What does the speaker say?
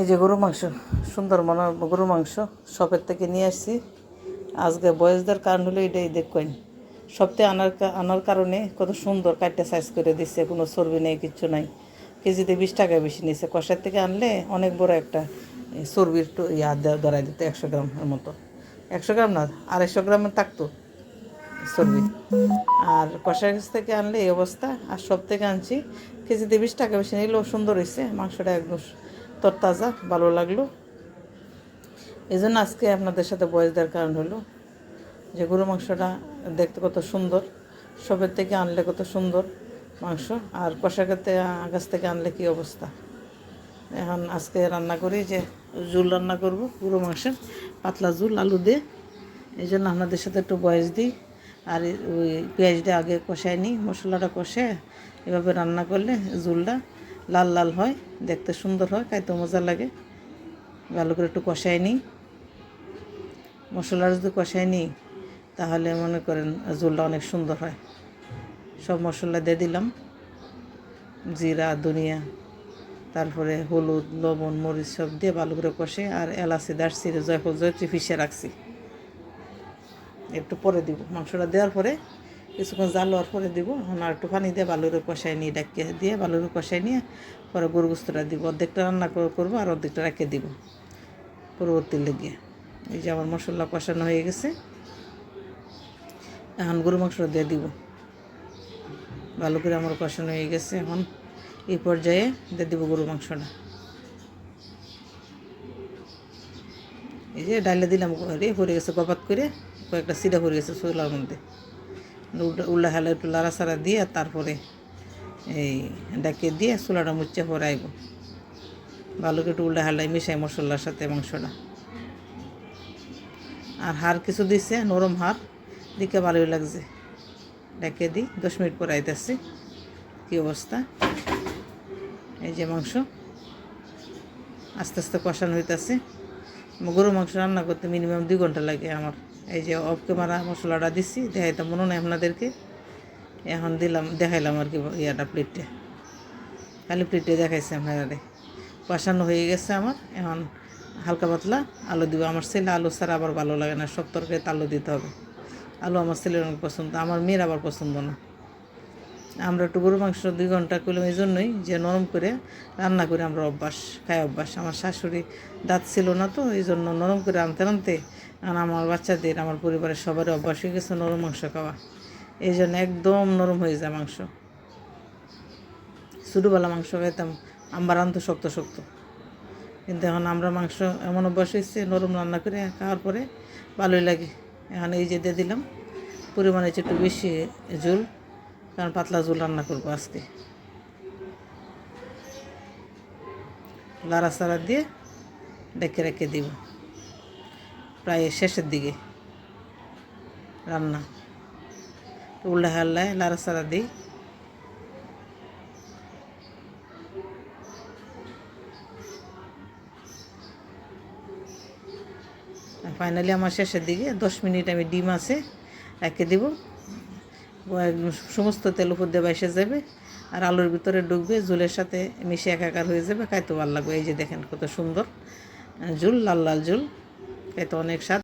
এই যে গরু মাংস, সুন্দর মনে গরু মাংস, শপের থেকে নিয়ে আসছি। আজকে বয়সদের কারণ হলো এটাই, দেখবেন। সপ্তাহে আনার আনার কারণে কত সুন্দর কাটটা সাইজ করে দিচ্ছে কোনো চর্বি নেই, কিচ্ছু নাই। কেজিতে বিশ টাকা বেশি নিচ্ছে কষার থেকে আনলে অনেক বড় একটা চর্বির ইয়া ধরাই দিত একশো গ্রামের মতো। একশো গ্রাম না, আড়াইশো গ্রামের থাকতো চর্বি। আর কষার কাছ থেকে আনলে এই অবস্থা। আর সব থেকে আনছি, কেজিতে বিশ টাকা বেশি নিলেও সুন্দর হয়েছে মাংসটা একদম তরতাজা, ভালো লাগল। এই জন্য আজকে আপনাদের সাথে বয়স দেওয়ার কারণ হলো যে গরু মাংসটা দেখতে কত সুন্দর, সবের থেকে আনলে কত সুন্দর মাংস, আর কষা খেতে আগাছ থেকে আনলে কি অবস্থা? এখন আজকে রান্না করি যে ঝুল রান্না করব গরু মাংসের পাতলা ঝুল, আলু দিয়ে। এই জন্য আপনাদের সাথে একটু বয়স দিই, আর ওই পেঁয়াজটা আগে কষায় নিই, মশলাটা কষে এভাবে রান্না করলে ঝুলটা লাল লাল হয়, দেখতে সুন্দর হয় খাইতে মজা লাগে। ভালো করে একটু কষাই নিই। মশলা যদি কষাই নিই, তাহলে মনে করেন ঝোলটা অনেক সুন্দর হয়। সব মশলা দিয়ে দিলাম। জিরা, ধনিয়া, তারপরে হলুদ, লবণ, মরিচ সব দিয়ে ভালো করে কষে আর এলাচি, দারচিনি, জয়ফল, জয়ত্রী ফিসে রাখছি। একটু পরে দিব। মাংসটা দেওয়ার পরে কিছুক্ষণ জাল হওয়ার পরে দিব আর একটু পানি দিয়ে ভালো করে কষাই নিয়ে ডাকিয়ে দিয়ে ভালো করে কষাই নিয়ে পরে গরু গুস্তটা দিব। অর্ধেকটা রান্না করব আর অর্ধেকটা রেখে দিব পরবর্তী লেগে এই যে আমার মশলা কষানো হয়ে গেছে, এখন গরু মাংস দিয়ে দিব। ভালো করে আমার কষানো হয়ে গেছে এখন। এই পর্যায়ে দিয়ে দিব গরু মাংসটা। এই যে ডাইলে দিলাম রে পড়ে গেছে কপাত করে কয়েকটা সিধা পড়ে গেছে চুলার মধ্যে। উল্লা হেলা একটু লাড়াচাড়া দিয়ে তারপরে এই ডাকে দিয়ে চুলাটা মুচ্ছে পরাইব ভালো করে একটু উল্টা হালাই মিশাই মশলার সাথে মাংসটা। আর হাড় কিছু দিছে, নরম হাড়। দিকে ভালোই লাগছে। ডেকে দিই, দশ মিনিট পরে আইতেছি। কী অবস্থা? এই যে মাংস। আস্তে আস্তে কষানো হইতেছে। গরু মাংস রান্না করতে মিনিমাম দুই ঘণ্টা লাগে আমার। এই যে অফ ক্যামেরা মশলাটা দিচ্ছি দেখাইতাম মনে নাই আপনাদেরকে। এখন দিলাম, দেখাইলাম আর কি ইয়াটা প্লেটটা খালি প্লেটে দেখাইছে আপনারা কষানো হয়ে গেছে আমার, এখন হালকা পাতলা আলু দিব। আমার ছেলে আলু ছাড়া আবার ভালো লাগে না, সব তরকারিতে আলু দিতে হবে। আলু আমার ছেলের অনেক পছন্দ, আমার মেয়ের আবার পছন্দ না। আমরা একটু গরু মাংস দুই ঘণ্টা করলাম এই জন্যই যে নরম করে রান্না করে আমরা অভ্যাস, খাই অভ্যাস। আমার শাশুড়ি দাঁত ছিল না তো, এই জন্য নরম করে আনতে আনতে আর আমার বাচ্চাদের, আমার পরিবারের সবারই অভ্যাস হয়ে গেছে নরম মাংস খাওয়া। এই জন্য একদম নরম হয়ে যায় মাংস। ছোটোবেলা মাংস খাইতাম আমার আনতো শক্ত শক্ত। কিন্তু এখন আমরা মাংস এমন অভ্যাস হয়েছে, নরম রান্না করে খাওয়ার পরে ভালোই লাগে। এখন এই যে দিয়ে দিলাম, পরিমাণে একটু বেশি ঝোল। কারণ পাতলা ঝোল রান্না করব আজকে। লাড়া সাড়া দিয়ে ডেকে রেখে দিব। প্রায় শেষের দিকে রান্না। উল্লা হাল্লায় লাড়া সাড়া দিই। ফাইনালি আমার শেষের দিকে দশ মিনিট আমি ডিম আছে রেখে দিব। সমস্ত তেল উপর দিয়ে বাইসে যাবে আর আলুর ভিতরে ডুববে ঝুলের সাথে মিশে একাকার হয়ে যাবে খাইতে ভালো লাগবে। এই যে দেখেন কত সুন্দর ঝুল, লাল লাল ঝুল, খাইতে অনেক স্বাদ।